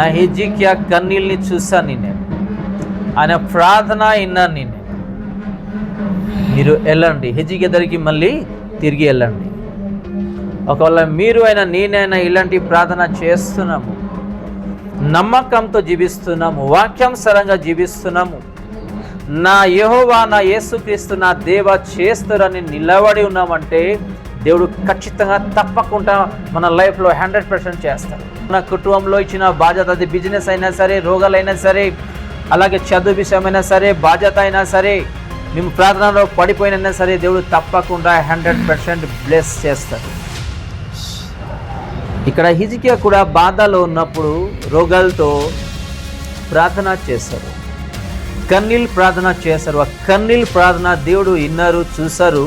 నా హెజిక్యా కన్నీళ్ళని చూశాను నేను ఆయన ప్రార్థన విన్నాను నేను మీరు వెళ్ళండి. హిజికి దగ్గరికి మళ్ళీ తిరిగి వెళ్ళండి. ఒకవేళ మీరు అయినా నేనైనా ఇలాంటి ప్రార్థన చేస్తున్నాము. నమ్మకంతో జీవిస్తున్నాము. వాక్యానుసరంగా జీవిస్తున్నాము. నా యహోవా నా యేసుక్రీస్తు నా దేవ చేస్తారని నిలబడి ఉన్నామంటే దేవుడు ఖచ్చితంగా తప్పకుండా మన లైఫ్లో హండ్రెడ్ పర్సెంట్ చేస్తారు మన కుటుంబంలో ఇచ్చిన బాధ్యత అది బిజినెస్ అయినా సరే రోగాలైనా సరే అలాగే చదువు విషయమైనా సరే బాధ్యత అయినా సరే మేము ప్రార్థనలో పడిపోయినా సరే దేవుడు తప్పకుండా హండ్రెడ్ పర్సెంట్ బ్లెస్ చేస్తారు ఇక్కడ హిజికియా కూడా బాధలో ఉన్నప్పుడు రోగాలతో ప్రార్థన చేశారు. కన్నీళ్ళు ప్రార్థన చేశారు. ఆ కన్నీళ్ళు ప్రార్థన దేవుడు విన్నారు చూశారు.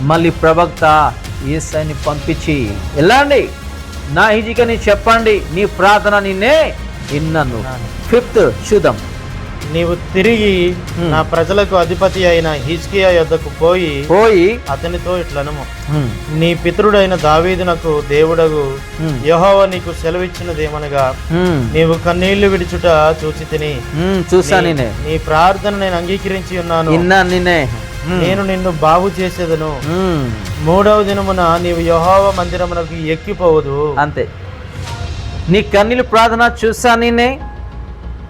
మళ్ళీ ప్రవక్త ఏసైని పంపించి వెళ్ళండి నా హిజికని చెప్పండి నీ ప్రార్థన నిన్నే విన్నాను. ఫిఫ్త్ చూద్దాం. నీవు తిరిగి. నా ప్రజలకు అధిపతి అయిన హిజ్కియా యొద్దకు పోయి పోయి అతనితో ఇట్లనము. హ్మ్, నీ పితరుడైన దావీదునకు దేవుడగు యెహోవ నీకు సెలవిచ్చినదేమనగా నీవు కన్నీళ్ళు విడిచుట చూచి తిని చూసా నేనే నీ ప్రార్థన నేను అంగీకరించి ఉన్నాను. విన్నా నేనే హ్మ్, నేను నిన్ను బాగు చేసేదను. హ్మ్, మూడవ దినమున నీవు యెహోవ మందిరమునకు ఎక్కిపోవదు. అంతే. నీ కన్నీళ్ళు ప్రార్థన చూసా నేనే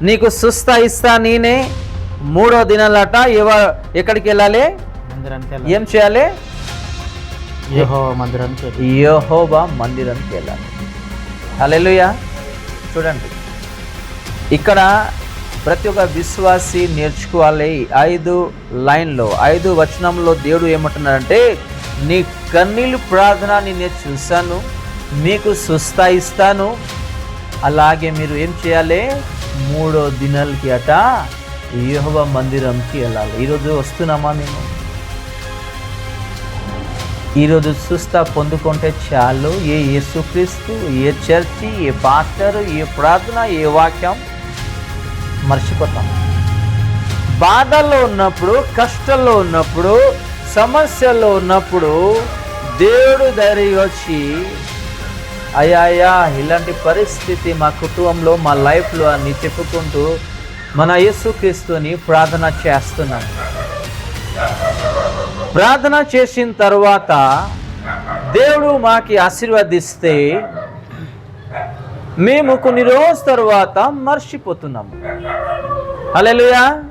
నీకు సుస్థ ఇస్తా నేనే. మూడో దినాలట ఎవ ఎక్కడికి వెళ్ళాలి. ఏం చేయాలి. యహోబా మందిరానికి వెళ్ళాలి. హల్లెలూయా. చూడండి. ఇక్కడ ప్రతి ఒక్క విశ్వాసి నేర్చుకోవాలి. ఐదు లైన్లో ఐదు వచనంలో దేవుడు ఏమంటున్నాడంటే నీ కన్నీళ్ళు ప్రార్థన నేను చూశాను మీకు సుస్థ ఇస్తాను. అలాగే మీరు ఏం చేయాలి? మూడో దినాలకి అట యోహవ మందిరంకి వెళ్ళాలి. ఈరోజు వస్తున్నామా మేము? ఈరోజు సుస్థ పొందుకుంటే చాలు. ఏ యేసుక్రీస్తు ఏ చర్చి ఏ పాస్టర్ ఏ ప్రార్థన ఏ వాక్యం మర్చిపోతాం. బాధల్లో ఉన్నప్పుడు కష్టంలో ఉన్నప్పుడు సమస్యల్లో ఉన్నప్పుడు దేవుడు ధైర్య వచ్చి అయ్యా అయ్యా ఇలాంటి పరిస్థితి మా కుటుంబంలో మా లైఫ్లో అని చెప్పుకుంటూ మన యేసుక్రీస్తుని ప్రార్థన చేస్తున్నాం ప్రార్థన చేసిన తర్వాత దేవుడు మాకి ఆశీర్వదిస్తే మేము కొన్ని రోజు తర్వాత మర్చిపోతున్నాము. హల్లెలూయా.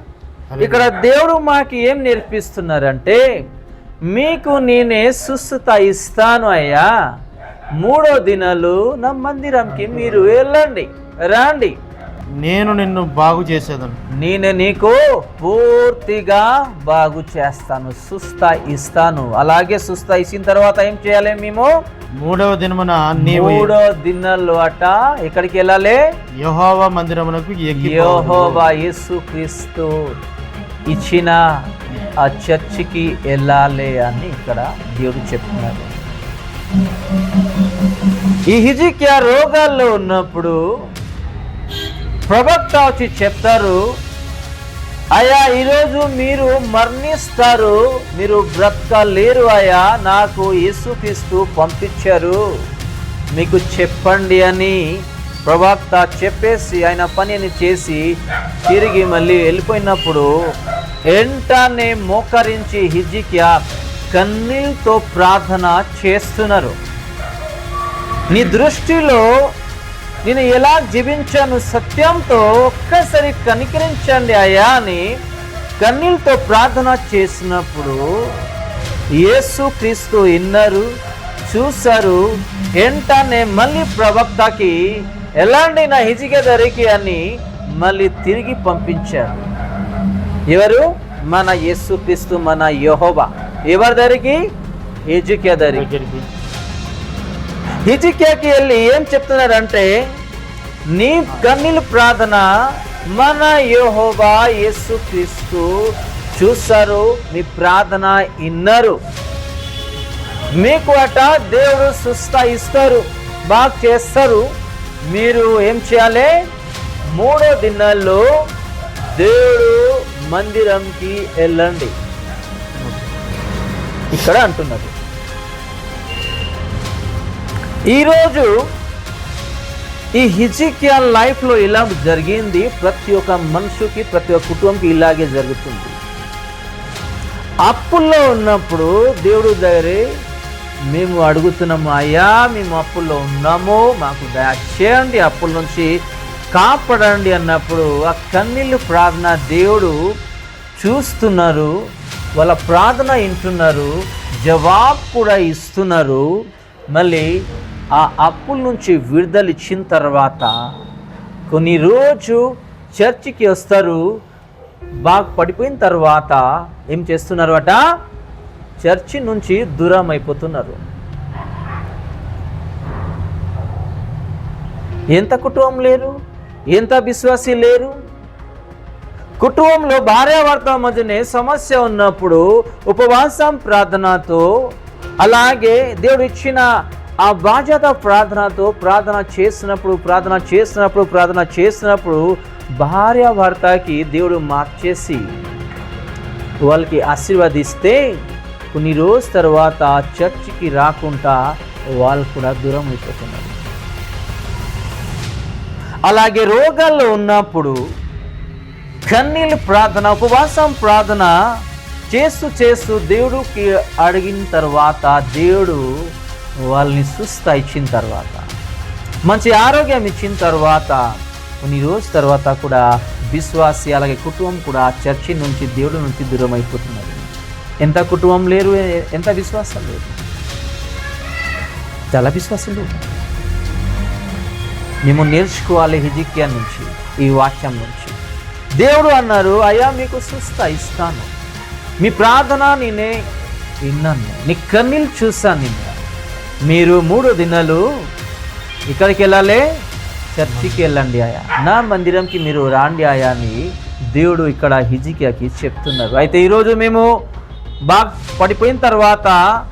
ఇక్కడ దేవుడు మాకు ఏం నేర్పిస్తున్నారంటే మీకు నేనే సుస్థత ఇస్తాను అయ్యా. మూడో దినాలు నా మందిరంకి మీరు వెళ్ళండి రండి. నేను నిన్ను బాగు చేసేదను. నేను నీకు పూర్తిగా బాగు చేస్తాను సుస్థ ఇస్తాను. అలాగే సుస్థ ఇచ్చిన తర్వాత ఏం చేయాలి మేము? మూడవ దినమున మూడో దినాలు అట ఎక్కడికి వెళ్ళాలి? యెహోవా మందిరమునకు యెహోవా యేసుక్రీస్తు ఇచ్చిన ఆ చర్చికి వెళ్ళాలి అని ఇక్కడ దేవుడు చెప్తున్నారు ఈ హిజికియా రోగాల్లో ఉన్నప్పుడు ప్రవక్త వచ్చి చెప్తారు అయ్యా ఈరోజు మీరు మరణిస్తారు మీరు బ్రతకలేరు అయ్యా నాకు యేసుక్రీస్తు పంపించారు మీకు చెప్పండి అని ప్రవక్త చెప్పేసి ఆయన పనిని చేసి తిరిగి మళ్ళీ వెళ్ళిపోయినప్పుడు వెంటనే మోకరించి హిజిక్యా కన్నీళ్ళతో ప్రార్థన చేస్తున్నారు. నీ దృష్టిలో నేను ఎలా జీవించాను సత్యంతో ఒక్కసారి కనికరించండి అయ్యా అని కన్నీళ్ళతో ప్రార్థన చేసినప్పుడు యేసు క్రీస్తు విన్నారు చూశారు వెంటనే మళ్ళీ ప్రవక్తకి ఎలాంటి నా హిజిక అని మళ్ళీ తిరిగి పంపించారు. ఎవరు? మన యేసు క్రీస్తు మన యహోబా ఎవరి దరికి? హిజికియా దరికి. హిజిక్యాకి వెళ్ళి ఏం చెప్తున్నాడంటే నీ కన్నీళ్ళు ప్రార్థన మన యోహోబా యేసు క్రీస్తు చూస్తారు మీ ప్రార్థన ఇన్నారు. మీకు అట దేవుడు సుస్థ ఇస్తారు బాగా చేస్తారు. మీరు ఏం చేయాలి? మూడో దినాల్లో దేవుడు మందిరంకి వెళ్ళండి. ఇక్కడ అంటున్నారు ఈరోజు ఈ హిజికియా లైఫ్లో ఇలా జరిగింది. ప్రతి ఒక్క మనుషుకి ప్రతి ఒక్క కుటుంబంకి ఇలాగే జరుగుతుంది. అప్పుల్లో ఉన్నప్పుడు దేవుడు దగ్గర మేము అడుగుతున్నాము అయ్యా మేము అప్పుల్లో ఉన్నాము మాకు చేయండి అప్పుల నుంచి కాపాడండి అన్నప్పుడు ఆ కన్నీళ్ళు ప్రార్థన దేవుడు చూస్తున్నారు. వాళ్ళ ప్రార్థన వింటున్నారు. జవాబు కూడా ఇస్తున్నారు. మళ్ళీ ఆ అప్పుల నుంచి విడుదల ఇచ్చిన తర్వాత కొన్ని రోజు చర్చికి వస్తారు. బాగా పడిపోయిన తర్వాత ఏం చేస్తున్నారు అట చర్చి నుంచి దూరం అయిపోతున్నారు. ఎంత కుటుంబం లేరు? ఎంత విశ్వాసి లేరు? కుటుంబంలో భార్యాభర్త మధ్యనే సమస్య ఉన్నప్పుడు ఉపవాసం ప్రార్థనతో అలాగే దేవుడు ఇచ్చిన ఆ బాధ్యత ప్రార్థనతో ప్రార్థన చేసినప్పుడు ప్రార్థన చేసినప్పుడు ప్రార్థన చేసినప్పుడు భార్యాభర్తకి దేవుడు మార్చేసి వాళ్ళకి ఆశీర్వదిస్తే కొన్ని రోజు తర్వాత చర్చికి రాకుండా వాళ్ళు కూడా దూరం అయిపోతున్నారు. అలాగే రోగాల్లో ఉన్నప్పుడు కన్నీళ్ళు ప్రార్థన ఉపవాసం ప్రార్థన చేస్తూ చేస్తూ దేవుడికి అడిగిన తర్వాత దేవుడు వాళ్ళని సుస్థ ఇచ్చిన తర్వాత మంచి ఆరోగ్యం ఇచ్చిన తర్వాత కొన్ని రోజు తర్వాత కూడా విశ్వాసి అలాగే కుటుంబం కూడా చర్చి నుంచి దేవుడి నుంచి దూరం అయిపోతున్నారు ఎంత కుటుంబం లేరు ఎంత విశ్వాసం లేదు. చాలా విశ్వాసం లేదు. మేము నేర్చుకోవాలి హిజిక్యా నుంచి ఈ వాక్యం నుంచి. దేవుడు అన్నారు అయ్యా మీకు సుస్థ ఇస్తాను. మీ ప్రార్థన నేనే విన్నాను. నీ కన్నీళ్ళు చూశాను నిన్న మీరు మూడు దినాలు ఇక్కడికి వెళ్ళాలి చర్చికి వెళ్ళండి ఆయా. నా మందిరంకి మీరు రాండి ఆయా అని దేవుడు ఇక్కడ హిజికియాకి చెప్తున్నారు. అయితే ఈరోజు మేము బాగా పడిపోయిన తర్వాత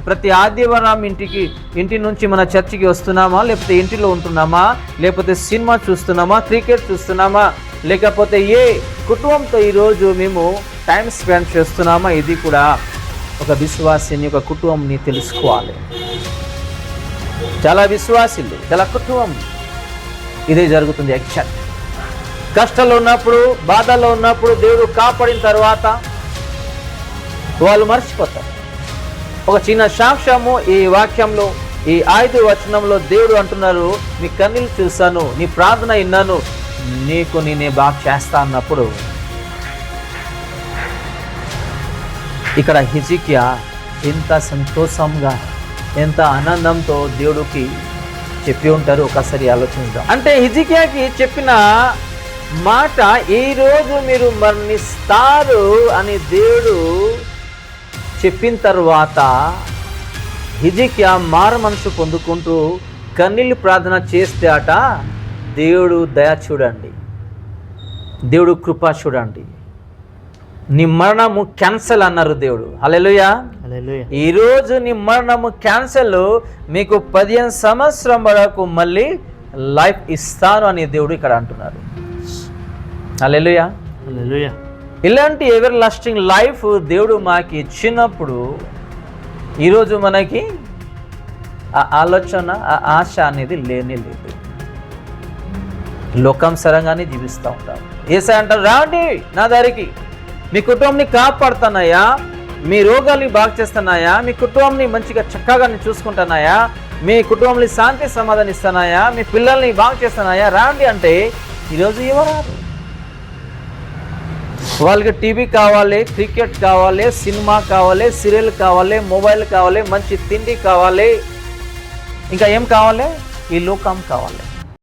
ప్రతి ఆదివారం ఇంటికి ఇంటి నుంచి మన చర్చికి వస్తున్నామా? లేకపోతే ఇంటిలో ఉంటున్నామా? లేకపోతే సినిమా చూస్తున్నామా? క్రికెట్ చూస్తున్నామా? లేకపోతే ఏ కుటుంబంతో ఈరోజు మేము టైం స్పెండ్ చేస్తున్నామా? ఇది కూడా ఒక విశ్వాసిని ఒక కుటుంబంని తెలుసుకోవాలి. చాలా విశ్వాసులు చాలా కుటుంబం ఇదే జరుగుతుంది యాక్షన్ కష్టాల్లో ఉన్నప్పుడు బాధల్లో ఉన్నప్పుడు దేవుడు కాపాడిన తర్వాత వాళ్ళు మర్చిపోతారు. ఒక చిన్న సాక్ష్యము ఈ వాక్యంలో ఈ ఐదు వచనంలో దేవుడు అంటున్నారు నీ కన్నీళ్ళు చూశాను నీ ప్రార్థన విన్నాను నీకు నేనే బాగా చేస్తా అన్నప్పుడు ఇక్కడ హిజికియా ఎంత సంతోషంగా ఎంత ఆనందంతో దేవుడికి చెప్పి ఉంటారు? ఒకసారి ఆలోచించాం అంటే హిజికియాకి చెప్పిన మాట ఈ రోజు మీరు మరణిస్తారు అని దేవుడు చెప్పిన తర్వాత హిజికియా మార మనసు పొందుకుంటూ కన్నీళ్ళు ప్రార్థన చేస్తే అట దేవుడు దయ చూడండి. దేవుడు కృప చూడండి. నీ మరణము క్యాన్సల్ అన్నారు దేవుడు. అలెలుయా హల్లెలూయా ఈరోజు నీ మరణము క్యాన్సల్ మీకు పదిహేను సంవత్సరం వరకు మళ్ళీ లైఫ్ ఇస్తాను అని దేవుడు ఇక్కడ అంటున్నారు ఇలాంటి ఎవర్ లాస్టింగ్ లైఫ్ దేవుడు మాకు ఇచ్చినప్పుడు ఈరోజు మనకి ఆ ఆలోచన ఆ ఆశ అనేది లేనే లేదు. లోకాంసరంగానే జీవిస్తూ ఉంటాం. ఏసై అంటారు రాండి నా దారికి మీ కుటుంబాన్ని కాపాడుతున్నాయా మీ రోగాల్ని బాగు చేస్తున్నాయా? మీ కుటుంబాన్ని మంచిగా చక్కగా చూసుకుంటున్నాయా మీ కుటుంబంలో శాంతి సమాధానం ఇస్తున్నాయా మీ పిల్లల్ని బాగు చేస్తున్నాయా? రాండి అంటే ఈరోజు ఇవ్వరాదు వాళ్ళకి టీవీ కావాలి క్రికెట్ కావాలి సినిమా కావాలి సీరియల్ కావాలి మొబైల్ కావాలి మంచి తిండి కావాలి. ఇంకా ఏం కావాలి? ఈ లోకం కావాలి.